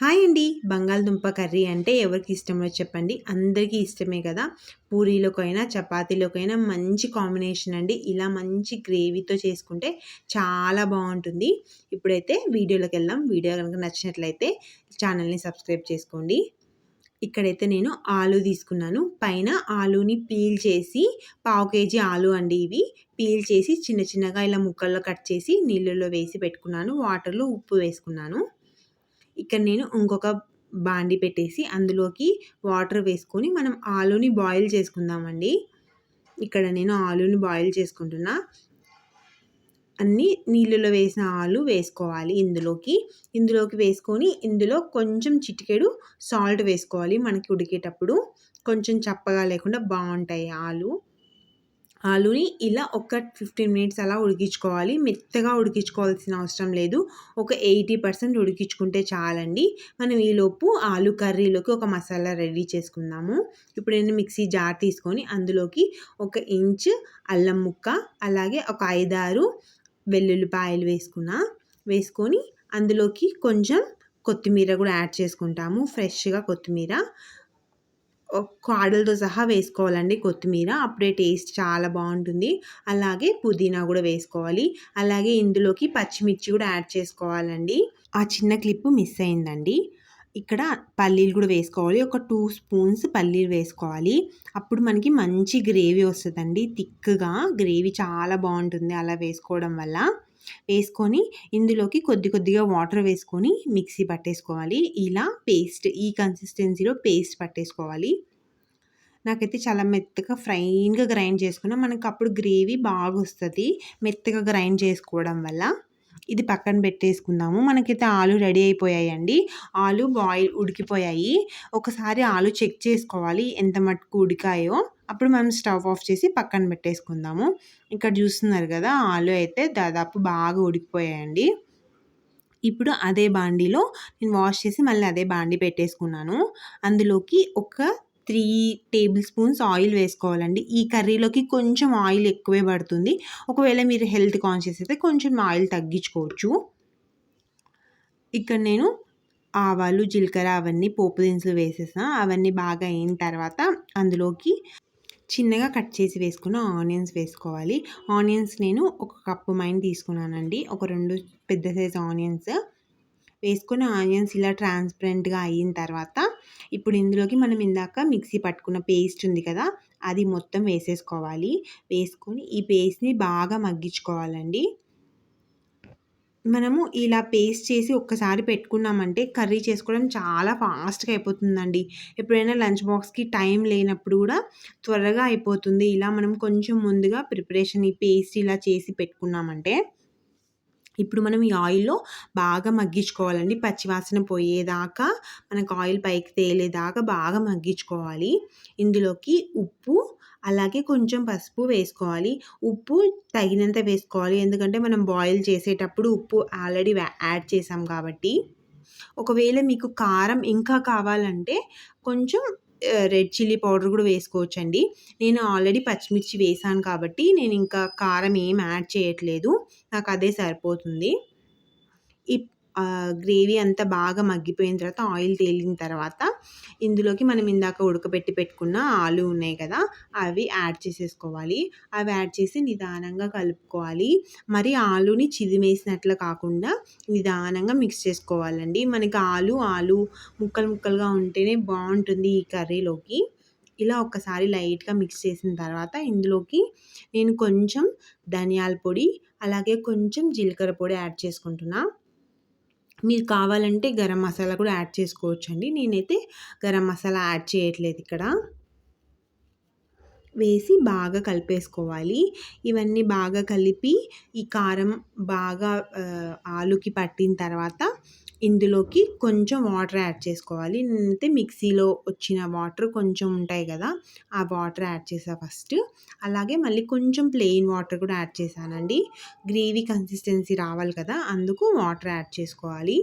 Hi అండి. బంగాళదుంప curry అంటే ఎవరికి ఇష్టమో చెప్పండి. అందరికీ ఇష్టమే కదా. పూరీలోకైనా చపాతీలోకైనా మంచి కాంబినేషన్ అండి. ఇలా మంచి గ్రేవీతో చేసుకుంటే చాలా బాగుంటుంది. ఇప్పుడైతే వీడియోలోకి వెళ్దాం. వీడియో కనుక నచ్చినట్లయితే ఛానల్ని సబ్స్క్రైబ్ చేసుకోండి. ఇక్కడైతే నేను ఆలు తీసుకున్నాను. పైన ఆలుని పీల్ చేసి పావు కేజీ ఆలు అండి ఇవి. పీల్ చేసి చిన్న చిన్నగా ఇలా ముక్కల్లో కట్ చేసి నీళ్ళలో వేసి పెట్టుకున్నాను. వాటర్లో ఉప్పు వేసుకున్నాను. ఇక్కడ నేను ఇంకొక బాండి పెట్టేసి అందులోకి వాటర్ వేసుకొని మనం ఆలుని బాయిల్ చేసుకుందామండి. ఇక్కడ నేను ఆలుని బాయిల్ చేసుకుంటున్నా. అన్నీ నీళ్ళలో వేసిన ఆలు వేసుకోవాలి ఇందులోకి. ఇందులోకి వేసుకొని ఇందులో కొంచెం చిటికెడు సాల్ట్ వేసుకోవాలి మనకి ఉడికేటప్పుడు. కొంచెం చప్పగా లేకుండా బాగుంటాయి ఆలు. ఆలుని ఇలా ఒక ఫిఫ్టీన్ మినిట్స్ అలా ఉడికించుకోవాలి. మెత్తగా ఉడికించుకోవాల్సిన అవసరం లేదు. ఒక ఎయిటీ పర్సెంట్ ఉడికించుకుంటే చాలండి. మనం ఈలోపు ఆలు కర్రీలోకి ఒక మసాలా రెడీ చేసుకుందాము. ఇప్పుడు నేను మిక్సీ జార్ తీసుకొని అందులోకి ఒక ఇంచ్ అల్లం ముక్క అలాగే ఒక ఐదారు వెల్లుల్లిపాయలు వేసుకున్నా. వేసుకొని అందులోకి కొంచెం కొత్తిమీర కూడా యాడ్ చేసుకుంటాము. ఫ్రెష్గా కొత్తిమీర. కాడలతో సహా వేసుకోవాలండి కొత్తిమీర. అప్పుడే టేస్ట్ చాలా బాగుంటుంది. అలాగే పుదీనా కూడా వేసుకోవాలి. అలాగే ఇందులోకి పచ్చిమిర్చి కూడా యాడ్ చేసుకోవాలండి. ఆ చిన్న క్లిప్ మిస్ అయిందండి. ఇక్కడ పల్లీలు కూడా వేసుకోవాలి. ఒక టూ స్పూన్స్ పల్లీలు వేసుకోవాలి. అప్పుడు మనకి మంచి గ్రేవీ వస్తుందండి. థిక్గా గ్రేవీ చాలా బాగుంటుంది అలా వేసుకోవడం వల్ల. వేసుకొని ఇందులోకి కొద్ది కొద్దిగా వాటర్ వేసుకొని మిక్సీ పట్టేసుకోవాలి. ఇలా పేస్ట్ ఈ కన్సిస్టెన్సీలో పేస్ట్ పట్టేసుకోవాలి. నాకైతే చాలా మెత్తగా ఫ్రైన్గా గ్రైండ్ చేసుకున్నా. మనకు అప్పుడు గ్రేవీ బాగా వస్తుంది మెత్తగా గ్రైండ్ చేసుకోవడం వల్ల. ఇది పక్కన పెట్టేసుకుందాము. మనకైతే ఆలు రెడీ అయిపోయాయండి. ఆలు బాయిల్ ఉడికిపోయాయి. ఒకసారి ఆలు చెక్ చేసుకోవాలి. ఎంత మటుకు ఉడికాయో. అప్పుడు మనం స్టవ్ ఆఫ్ చేసి పక్కన పెట్టేసుకుందాము. ఇక్కడ చూస్తున్నారు కదా ఆలు అయితే దాదాపు బాగా ఉడికిపోయాయండి. ఇప్పుడు అదే బాండీలో నేను వాష్ చేసి మళ్ళీ అదే బాండీ పెట్టేసుకున్నాను. అందులోకి ఒక త్రీ టేబుల్ స్పూన్స్ ఆయిల్ వేసుకోవాలండి. ఈ కర్రీలోకి కొంచెం ఆయిల్ ఎక్కువే పడుతుంది. ఒకవేళ మీరు హెల్త్ కాన్షియస్ అయితే కొంచెం ఆయిల్ తగ్గించుకోవచ్చు. ఇక్కడ నేను ఆవాలు జీలకర్ర అవన్నీ పోపు దినుసులు వేసేసిన. అవన్నీ బాగా అయిన తర్వాత అందులోకి చిన్నగా కట్ చేసి వేసుకున్న ఆనియన్స్ వేసుకోవాలి. ఆనియన్స్ నేను ఒక కప్పు మైన్ తీసుకున్నానండి. ఒక రెండు పెద్ద సైజ్ ఆనియన్స్. వేసుకున్న ఆనియన్స్ ఇలా ట్రాన్స్పరెంట్గా అయిన తర్వాత ఇప్పుడు ఇందులోకి మనం ఇందాక మిక్సీ పట్టుకున్న పేస్ట్ ఉంది కదా అది మొత్తం వేసేసుకోవాలి. వేసుకొని ఈ పేస్ట్ని బాగా మగ్గించుకోవాలండి. మనము ఇలా పేస్ట్ చేసి ఒక్కసారి పెట్టుకున్నామంటే కర్రీ చేసుకోవడం చాలా ఫాస్ట్గా అయిపోతుందండి. ఎప్పుడైనా లంచ్ బాక్స్కి టైం లేనప్పుడు కూడా త్వరగా అయిపోతుంది. ఇలా మనం కొంచెం ముందుగా ప్రిపరేషన్ ఈ పేస్ట్ ఇలా చేసి పెట్టుకున్నామంటే ఇప్పుడు మనం ఈ ఆయిల్లో బాగా మగ్గించుకోవాలండి. పచ్చివాసన పోయేదాకా మనకు ఆయిల్ పైకి తేలేదాకా బాగా మగ్గించుకోవాలి. ఇందులోకి ఉప్పు అలాగే కొంచెం పసుపు వేసుకోవాలి. ఉప్పు తగినంత వేసుకోవాలి. ఎందుకంటే మనం బాయిల్ చేసేటప్పుడు ఉప్పు ఆల్రెడీ యాడ్ చేసాం కాబట్టి. ఒకవేళ మీకు కారం ఇంకా కావాలంటే కొంచెం రెడ్ చిల్లీ పౌడర్ కూడా వేసుకోవచ్చండి. నేను ఆల్రెడీ పచ్చిమిర్చి వేసాను కాబట్టి నేను ఇంకా కారం ఏం యాడ్ చేయట్లేదు. నాకు అదే సరిపోతుంది. గ్రేవీ అంతా బాగా మగ్గిపోయిన తర్వాత ఆయిల్ తేలిన తర్వాత ఇందులోకి మనం ఇందాక ఉడకబెట్టి పెట్టుకున్న ఆలు ఉన్నాయి కదా అవి యాడ్ చేసేసుకోవాలి. అవి యాడ్ చేసి నిదానంగా కలుపుకోవాలి. మరి ఆలుని చిదిమేసినట్లు కాకుండా నిదానంగా మిక్స్ చేసుకోవాలండి. మనకి ఆలు ఆలు ముక్కలు ముక్కలుగా ఉంటేనే బాగుంటుంది ఈ కర్రీలోకి. ఇలా ఒక్కసారి లైట్గా మిక్స్ చేసిన తర్వాత ఇందులోకి నేను కొంచెం ధనియాల పొడి అలాగే కొంచెం జీలకర్ర పొడి యాడ్ చేసుకుంటున్నాను మీరు కావాలంటే గరం మసాలా కూడా యాడ్ చేసుకోవచ్చు అండి నేనైతే గరం మసాలా యాడ్ చేయట్లేదు ఇక్కడ. వేసి బాగా కలిపేసుకోవాలి. ఇవన్నీ బాగా కలిపి ఈ కారం బాగా ఆలుకి పట్టిన తర్వాత ఇందులోకి కొంచెం వాటర్ యాడ్ చేసుకోవాలి. నేనైతే మిక్సీలో వచ్చిన వాటర్ కొంచెం ఉంటాయి కదా ఆ వాటర్ యాడ్ చేసా ఫస్ట్. అలాగే మళ్ళీ కొంచెం ప్లెయిన్ వాటర్ కూడా యాడ్ చేశానండి. గ్రేవీ కన్సిస్టెన్సీ రావాలి కదా అందుకు వాటర్ యాడ్ చేసుకోవాలి.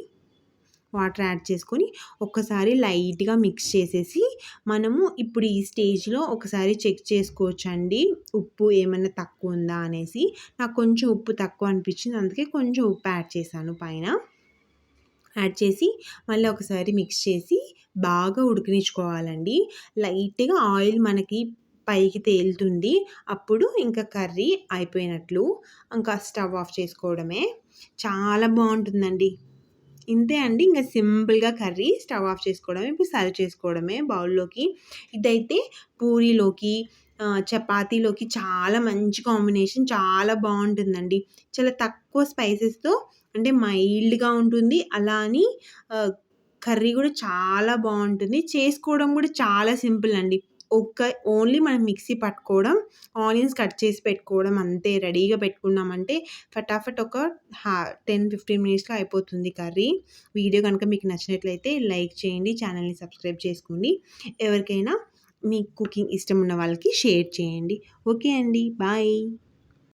వాటర్ యాడ్ చేసుకొని ఒక్కసారి లైట్గా మిక్స్ చేసేసి మనము ఇప్పుడు ఈ స్టేజ్లో ఒకసారి చెక్ చేసుకోవచ్చండి. ఉప్పు ఏమైనా తక్కువ ఉందా అనేసి. నాకు కొంచెం ఉప్పు తక్కువ అనిపించింది అందుకే కొంచెం ఉప్పు యాడ్ చేశాను పైన. యాడ్ చేసి మళ్ళీ ఒకసారి మిక్స్ చేసి బాగా ఉడికించుకోవాలండి. లైట్గా ఆయిల్ మనకి పైకి తేలుతుంది. అప్పుడు ఇంకా కర్రీ అయిపోయినట్లు ఇంకా స్టవ్ ఆఫ్ చేసుకోవడమే. చాలా బాగుంటుందండి. ఇంతే అండి. ఇంకా సింపుల్గా కర్రీ స్టవ్ ఆఫ్ చేసుకోవడమే. ఇప్పుడు సర్వ్ చేసుకోవడమే బౌల్లోకి. ఇదైతే పూరీలోకి చపాతీలోకి చాలా మంచి కాంబినేషన్ చాలా బాగుంటుందండి. చాలా తక్కువ స్పైసెస్తో అంటే మైల్డ్గా ఉంటుంది. అలా అని కర్రీ కూడా చాలా బాగుంటుంది. చేసుకోవడం కూడా చాలా సింపుల్ అండి. ఒక్క ఓన్లీ మనం మిక్సీ పట్టుకోవడం ఆనియన్స్ కట్ చేసి పెట్టుకోవడం అంతే. రెడీగా పెట్టుకున్నామంటే ఫటాఫట్ ఒక హా టెన్ ఫిఫ్టీన్ మినిట్స్లో అయిపోతుంది కర్రీ. వీడియో కనుక మీకు నచ్చినట్లయితే లైక్ చేయండి ఛానల్ని సబ్స్క్రైబ్ చేసుకోండి. ఎవరికైనా మీ కుకింగ్ ఇష్టం ఉన్న వాళ్ళకి షేర్ చేయండి. ఓకే అండి. బాయ్.